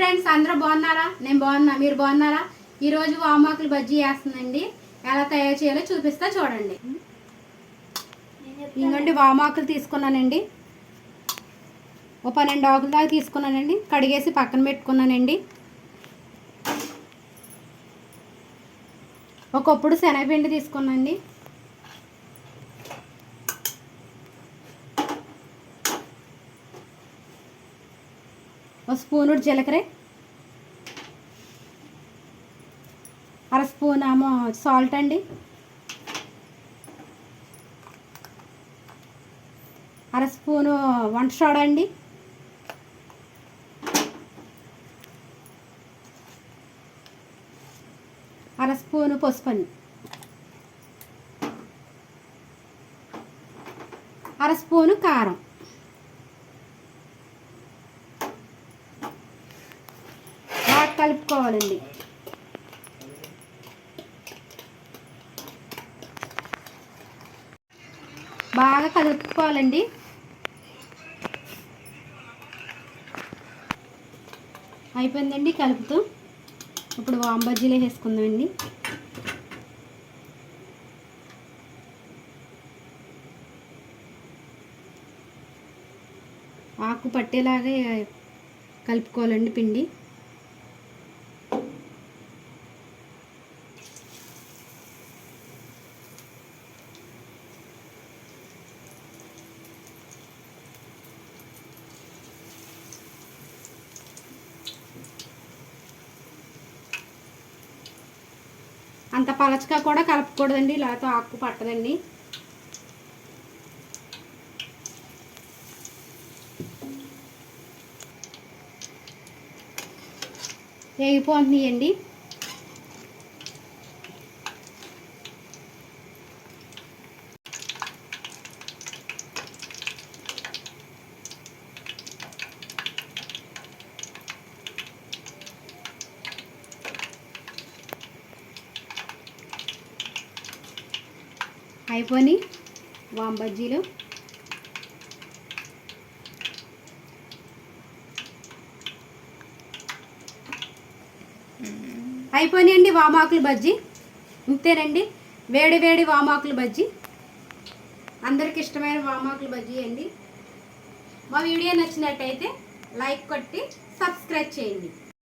Friends అందరూ బాగున్నారా? నేను బాగున్నా మీరు బాగున్నారా? ఈరోజు వామాకులు బజ్జీ వేస్తుందండి ఎలా తయారు చేయాలో చూపిస్తా చూడండి. ఇంకండి వామాకులు తీసుకున్నానండి. ఓ పన్నెండు ఆకులు దాకా తీసుకున్నానండి. కడిగేసి పక్కన పెట్టుకున్నానండి. ఒకప్పుడు శనగపిండి తీసుకున్నాండి ఒక స్పూను జీలకర్ర. అర స్పూన్ ఏమో సాల్ట్ అండి. అర స్పూను వంట సోడా అండి. అర స్పూను పసుపు అండి. అర స్పూను కారం. కలుపుకోవాలండి. బాగా కలుపుకోవాలండి. అయిపోయిందండి కలుపుతూ. ఇప్పుడు వామ్ బజ్జీలు వేసుకుందామండి. ఆకు పట్టేలాగా కలుపుకోవాలండి పిండి. అంత పలచగా కూడా కలపకూడదండి లేకపోతే ఆకు పట్టదండి. వేగిపోతున్నాయండి. అయిపోయి వామ్ బజ్జీలు. అయిపోయినాయండి వామాకులు బజ్జీ. ఇంతేనండి వేడి వేడి వామాకులు బజ్జీ. అందరికి ఇష్టమైన వామాకులు బజ్జీ అండి. మా వీడియో నచ్చినట్టయితే లైక్ కొట్టి సబ్స్క్రైబ్ చేయండి.